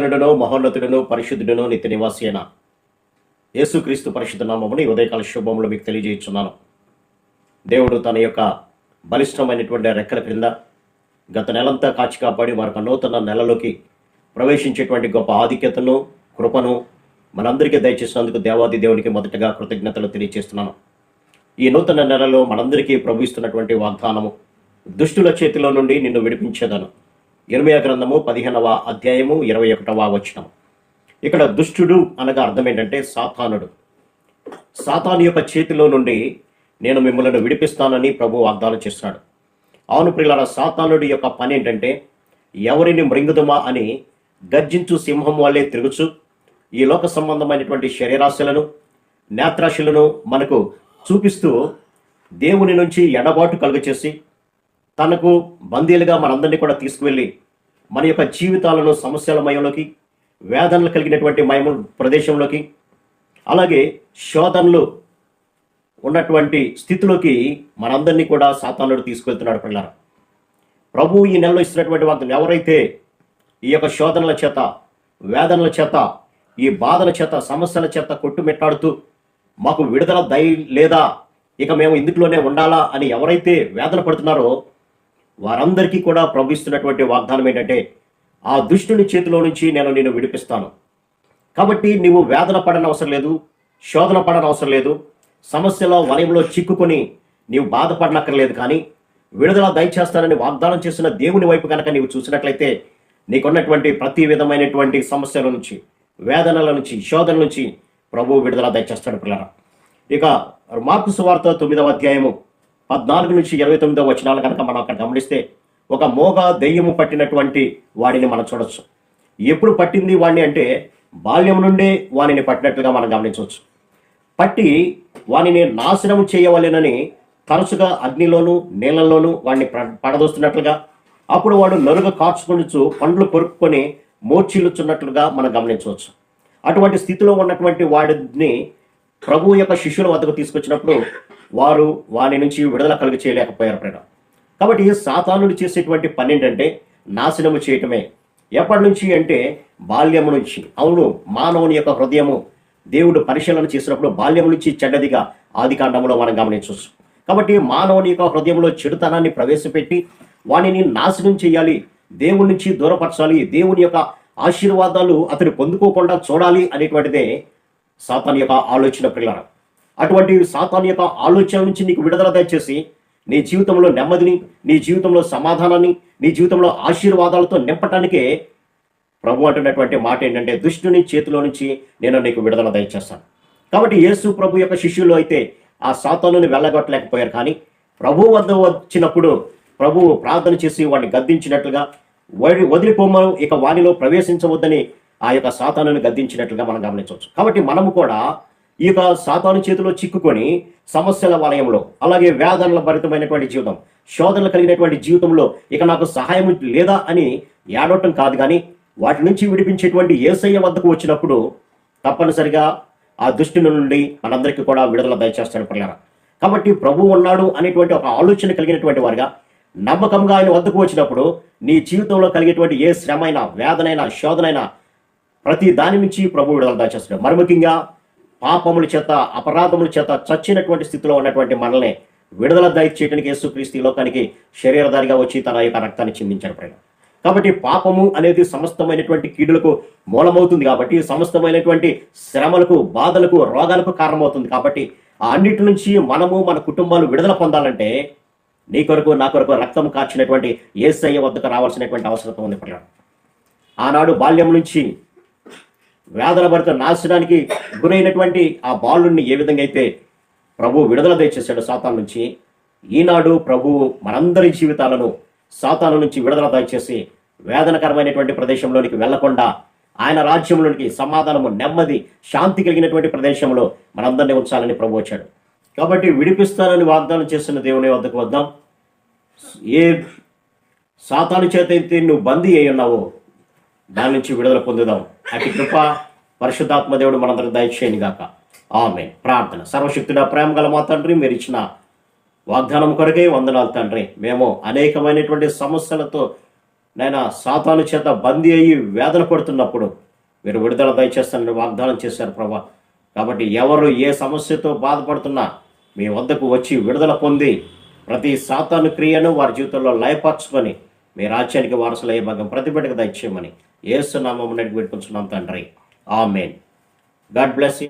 మహాగణుడను మహోన్నతుడను పరిశుద్ధుడను నిత్య నివాసి అయిన యేసుక్రీస్తు పరిశుద్ధ నామముని ఉదయకాల శుభములు మీకు తెలియజేస్తున్నాను దేవుడు తన యొక్క బలిష్టమైనటువంటి రెక్కల క్రింద గత నెలంతా కాచి కాపాడి మరొక నూతన నెలలోకి ప్రవేశించేటువంటి గొప్ప ఆధిక్యతను కృపను మనందరికీ దయచేసినందుకు దేవాది దేవునికి మొదటగా కృతజ్ఞతలు తెలియజేస్తున్నాను. ఈ నూతన నెలలో మనందరికీ ప్రభు ఇస్తున్నటువంటి వాగ్దానము దుష్టుల చేతిలో నుండి నిన్ను విడిపించేదను. ఇరవై గ్రంథము పదిహేనవ అధ్యాయము ఇరవై ఒకటవ వచనం. ఇక్కడ దుష్టుడు అనగా అర్థం ఏంటంటే సాతానుడు. సాతాను యొక్క చేతిలో నుండి నేను మిమ్మల్ని విడిపిస్తానని ప్రభు వాగ్దానం చేస్తాడు అవును ప్రియులారా సాతానుడి యొక్క పని ఏంటంటే ఎవరిని మృంగుదమా అని గర్జించు సింహం వల్లే తిరుగుచు ఈ లోక సంబంధమైనటువంటి శరీరాశలను నేత్రాశలను మనకు చూపిస్తూ దేవుని నుంచి ఎడబాటు కలుగచేసి తనకు బందీలుగా మనందరినీ కూడా తీసుకువెళ్ళి మన యొక్క జీవితాలను సమస్యల మయంలోకి వేదనలు కలిగినటువంటి మయము ప్రదేశంలోకి అలాగే శోధనలు ఉన్నటువంటి స్థితిలోకి మనందరినీ కూడా సాతానుడు తీసుకెళ్తున్నాడు పిల్లలు ప్రభు ఈ నెలలో ఇస్తున్నటువంటి వాగ్దానం ఎవరైతే ఈ యొక్క శోధనల చేత వేదనల చేత ఈ బాధల చేత సమస్యల చేత కొట్టుమిట్టాడుతూ మాకు విడుదల దయ లేదా ఇక మేము ఇందులోనే ఉండాలా అని ఎవరైతే వేదన పడుతున్నారో వారందరికీ కూడా ప్రవహిస్తున్నటువంటి వాగ్దానం ఏంటంటే ఆ దుష్టుని చేతిలో నుంచి నేను నిన్ను విడిపిస్తాను. కాబట్టి నీవు వేదన పడని అవసరం లేదు శోధన పడని అవసరం లేదు సమస్యలో వలయంలో చిక్కుకొని నీవు బాధపడనక్కర్లేదు కానీ విడుదల దయచేస్తానని వాగ్దానం చేసిన దేవుని వైపు కనుక నీవు చూసినట్లయితే నీకున్నటువంటి ప్రతి విధమైనటువంటి సమస్యల నుంచి వేదనల నుంచి శోధన నుంచి ప్రభు విడుదల దయచేస్తాడు పిల్లరా. ఇక మార్పు సువార్త తొమ్మిదవ అధ్యాయము పద్నాలుగు నుంచి ఇరవై తొమ్మిదో వచనాలు కనుక మనం అక్కడ గమనిస్తే ఒక మోగ దెయ్యము పట్టినటువంటి వాడిని మనం చూడొచ్చు. ఎప్పుడు పట్టింది వాడిని అంటే బాల్యం నుండే వానిని పట్టినట్లుగా మనం గమనించవచ్చు. పట్టి వానిని నాశనం చేయవలెనని తరచుగా అగ్నిలోను నీళ్ళల్లోనూ వాడిని పడదోస్తున్నట్లుగా అప్పుడు వాడు నరుగ కార్చుకొనుచు పండ్లు కొరుక్కొని మోర్చిల్లుచున్నట్లుగా మనం గమనించవచ్చు. అటువంటి స్థితిలో ఉన్నటువంటి వాడిని ప్రభు యొక్క శిష్యుల వద్దకు తీసుకొచ్చినప్పుడు వారు వాని నుంచి విడుదల కలుగు చేయలేకపోయారు ప్రేమ కాబట్టి సాతానుడు చేసేటువంటి పని ఏంటంటే నాశనము చేయటమే. ఎప్పటి నుంచి అంటే బాల్యము నుంచి. అవును మానవుని యొక్క హృదయము దేవుడు పరిశీలన చేసినప్పుడు బాల్యం నుంచి చెడ్డదిగా ఆది కాండంలో మనం గమనించవచ్చు. కాబట్టి మానవుని యొక్క హృదయంలో చెడుతనాన్ని ప్రవేశపెట్టి వానిని నాశనం చేయాలి దేవుడి నుంచి దూరపరచాలి దేవుని యొక్క ఆశీర్వాదాలు అతడు పొందుకోకుండా చూడాలి అనేటువంటిదే సాతాన్ యొక్క ఆలోచన పిల్లల అటువంటి సాతాన్ యొక్క ఆలోచన నుంచి నీకు విడుదల దయచేసి నీ జీవితంలో నెమ్మదిని నీ జీవితంలో సమాధానాన్ని నీ జీవితంలో ఆశీర్వాదాలతో నింపటానికే ప్రభు అంటున్నటువంటి మాట ఏంటంటే దుష్టుని చేతిలో నుంచి నేను నీకు విడుదల దయచేస్తాను. కాబట్టి యేసు ప్రభు యొక్క శిష్యులు అయితే ఆ సాతానుని వెళ్ళగొట్టలేకపోయారు. కానీ ప్రభు వద్ద వచ్చినప్పుడు ప్రభువు ప్రార్థన చేసి వాడిని గద్దించినట్లుగా వడి వదిలిపోమను ఇక వాణిలో ప్రవేశించవద్దని ఆ యొక్క సాతానుని గద్దించినట్లుగా మనం గమనించవచ్చు. కాబట్టి మనము కూడా ఈ యొక్క సాతాను చేతిలో చిక్కుకొని సమస్యల వలయంలో అలాగే వేదనల భరితమైనటువంటి జీవితం శోధనలు కలిగినటువంటి జీవితంలో ఇక నాకు సహాయం లేదా అని ఏడవటం కాదు కానీ వాటి నుంచి విడిపించేటువంటి ఏసయ్య వద్దకు వచ్చినప్పుడు తప్పనిసరిగా ఆ దుష్టుని నుండి మనందరికీ కూడా విడుదల దయచేస్తాడు పిల్లరా. కాబట్టి ప్రభు ఉన్నాడు అనేటువంటి ఒక ఆలోచన కలిగినటువంటి వారిగా నమ్మకంగా ఆయన వద్దకు వచ్చినప్పుడు నీ జీవితంలో కలిగేటువంటి ఏ శ్రమైనా వేదనైనా శోధనైనా ప్రతి దాని నుంచి ప్రభు విడుదల దాచేస్తున్నాడు. మరి ముఖ్యంగా పాపముల చేత అపరాధముల చేత చచ్చినటువంటి స్థితిలో ఉన్నటువంటి మనల్ని విడుదల దయచేయడానికి యేసుక్రీస్తు ఈ లోకానికి శరీరధారిగా వచ్చి తన యొక్క రక్తాన్ని చిందించాడు ప్రేమ కాబట్టి పాపము అనేది సమస్తమైనటువంటి కీడులకు మూలమవుతుంది కాబట్టి సమస్తమైనటువంటి శ్రమలకు బాధలకు రోగాలకు కారణమవుతుంది కాబట్టి అన్నిటి నుంచి మనము మన కుటుంబాలు విడుదల పొందాలంటే నీ కొరకు నా కొరకు రక్తం కార్చినటువంటి ఏసయ్య వద్దకు రావాల్సినటువంటి అవసరం ఉంది పిల్లలు. ఆనాడు బాల్యం నుంచి వేదన భరిత నాశనానికి గురైనటువంటి ఆ బాలుడిని ఏ విధంగా అయితే ప్రభు విడుదల దయచేశాడు సాతాన్ నుంచి ఈనాడు ప్రభు మనందరి జీవితాలను సాతాను నుంచి విడుదల దయచేసి వేదనకరమైనటువంటి ప్రదేశంలోనికి వెళ్ళకుండా ఆయన రాజ్యంలోనికి సమాధానము నెమ్మది శాంతి కలిగినటువంటి ప్రదేశంలో మనందరినీ ఉంచాలని ప్రభు వచ్చాడు. కాబట్టి విడిపిస్తానని వాగ్దానం చేసిన దేవుని వద్దకు వద్దాం. ఏ సాతాను చేత అయితే నువ్వు బందీ అయి ఉన్నావో దాని నుంచి విడుదల పొందుదాం. అతి కృప పరిశుద్ధాత్మ దేవుడు మనందరికి దయచేయని గాక. ఆమె ప్రార్థన. సర్వశక్తుడ ప్రేమ గల మా తండ్రి మీరు ఇచ్చిన వాగ్దానం కొరకే వందనాలు తండ్రి. మేము అనేకమైనటువంటి సమస్యలతో నైనా సాతాను చేత బందీ అయ్యి వేదన పడుతున్నప్పుడు మీరు విడుదల దయచేస్తానని వాగ్దానం చేశారు ప్రభా. కాబట్టి ఎవరు ఏ సమస్యతో బాధపడుతున్నా మీ వద్దకు వచ్చి విడుదల పొంది ప్రతి సాతాను క్రియను వారి జీవితంలో లయపరచుకొని మీ రాజ్యానికి వారసులయ్యే భాగం ప్రతి దయచేయమని ఏసునామం నడిపి పెట్టుకుంటున్నాం తండ్రి. ఆమెన్. God bless